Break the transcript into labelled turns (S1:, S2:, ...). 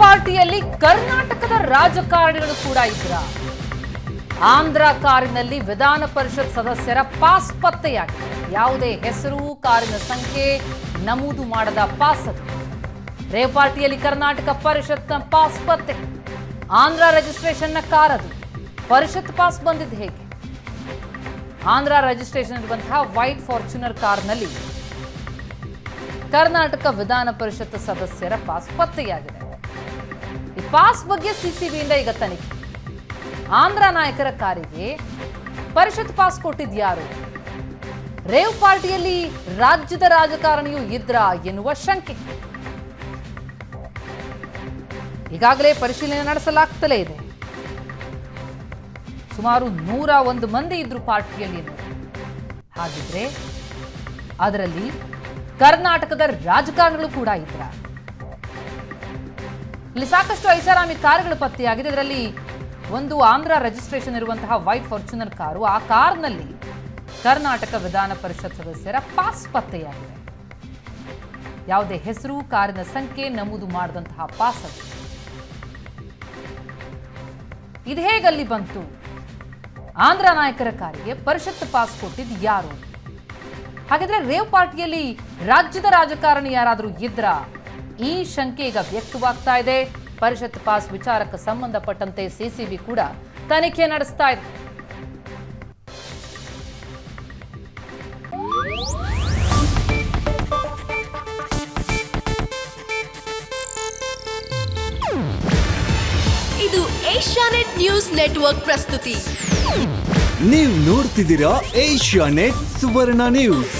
S1: ಪಾರ್ಟಿಯಲ್ಲಿ ಕರ್ನಾಟಕದ ರಾಜಕಾರಣಿಗಳು ಕೂಡ ಇದ್ರ. ಆಂಧ್ರ ಕಾರಿನಲ್ಲಿ ವಿಧಾನ ಪರಿಷತ್ ಸದಸ್ಯರ ಪಾಸ್ ಪತ್ತೆಯಾಗಿದೆ. ಯಾವುದೇ ಹೆಸರು, ಕಾರಿನ ಸಂಖ್ಯೆ ನಮೂದು ಮಾಡದ ಪಾಸ್ ಅದು. ರೇವ್ ಪಾರ್ಟಿಯಲ್ಲಿ ಕರ್ನಾಟಕ ಪರಿಷತ್ನ ಪಾಸ್ ಪತ್ತೆ. ಆಂಧ್ರ ರಿಜಿಸ್ಟ್ರೇಷನ್ನ ಕಾರ್ ಅದು. ಪರಿಷತ್ ಪಾಸ್ ಬಂದಿದ್ದು ಹೇಗೆ? ಆಂಧ್ರ ರಿಜಿಸ್ಟ್ರೇಷನ್ ಇರುವಂತಹ ವೈಟ್ ಫಾರ್ಚುನರ್ ಕಾರ್ನಲ್ಲಿ ಕರ್ನಾಟಕ ವಿಧಾನ ಪರಿಷತ್ ಸದಸ್ಯರ ಪಾಸ್ ಪತ್ತೆಯಾಗಿದೆ. ಪಾಸ್ ಬಗ್ಗೆ ಸಿಸಿಬಿಯಿಂದ ಈಗ ತನಿಖೆ. ಆಂಧ್ರ ನಾಯಕರ ಕಾರಿಗೆ ಪರಿಷತ್ ಪಾಸ್ ಕೊಟ್ಟಿದ್ಯಾರು ರೇವ್ ಪಾರ್ಟಿಯಲ್ಲಿ ರಾಜ್ಯದ ರಾಜಕಾರಣಿಯು ಇದ್ರ ಎನ್ನುವ ಶಂಕೆ. ಈಗಾಗಲೇ ಪರಿಶೀಲನೆ ನಡೆಸಲಾಗ್ತಲೇ ಇದೆ. ಸುಮಾರು ನೂರ ಒಂದು ಮಂದಿ ಇದ್ರು ಪಾರ್ಟಿಯಲ್ಲಿ. ಹಾಗಿದ್ರೆ ಅದರಲ್ಲಿ ಕರ್ನಾಟಕದ ರಾಜಕಾರಣಿಗಳು ಕೂಡ ಇದ್ರ. ಇಲ್ಲಿ ಸಾಕಷ್ಟು ಐಷಾರಾಮಿ ಕಾರುಗಳು ಪತ್ತೆಯಾಗಿದೆ. ಇದರಲ್ಲಿ ಒಂದು ಆಂಧ್ರ ರಿಜಿಸ್ಟ್ರೇಷನ್ ಇರುವಂತಹ ವೈಟ್ ಫಾರ್ಚುನರ್ ಕಾರು. ಆ ಕಾರ್ನಲ್ಲಿ ಕರ್ನಾಟಕ ವಿಧಾನ ಪರಿಷತ್ ಸದಸ್ಯರ ಪಾಸ್ ಪತ್ತೆಯಾಗಿದೆ. ಯಾವುದೇ ಹೆಸರು, ಕಾರಿನ ಸಂಖ್ಯೆ ನಮೂದು ಮಾಡಿದಂತಹ ಪಾಸ್ ಅದು. ಇದು ಹೇಗಲ್ಲಿ ಬಂತು? ಆಂಧ್ರ ನಾಯಕರ ಕಾರಿಗೆ ಪರಿಷತ್ ಪಾಸ್ ಕೊಟ್ಟಿದ್ದು ಯಾರು? ಹಾಗಿದ್ರೆ ರೇವ್ ಪಾರ್ಟಿಯಲ್ಲಿ ರಾಜ್ಯದ ರಾಜಕಾರಣಿ ಯಾರಾದರೂ ಇದ್ರ? ಈ ಶಂಕೆ ಈಗ ವ್ಯಕ್ತವಾಗ್ತಾ ಇದೆ. ಪರಿಷತ್ ಪಾಸ್ ವಿಚಾರಕ್ಕೆ ಸಂಬಂಧಪಟ್ಟಂತೆ ಸಿಸಿಬಿ ಕೂಡ ತನಿಖೆ ನಡೆಸ್ತಾ ಇದೆ.
S2: ಇದು ಏಷ್ಯಾನೆಟ್ ನ್ಯೂಸ್ ನೆಟ್ವರ್ಕ್ ಪ್ರಸ್ತುತಿ.
S3: ನೀವು ನೋಡ್ತಿದ್ದೀರಾ ಏಷ್ಯಾ ನೆಟ್ ಸುವರ್ಣ ನ್ಯೂಸ್.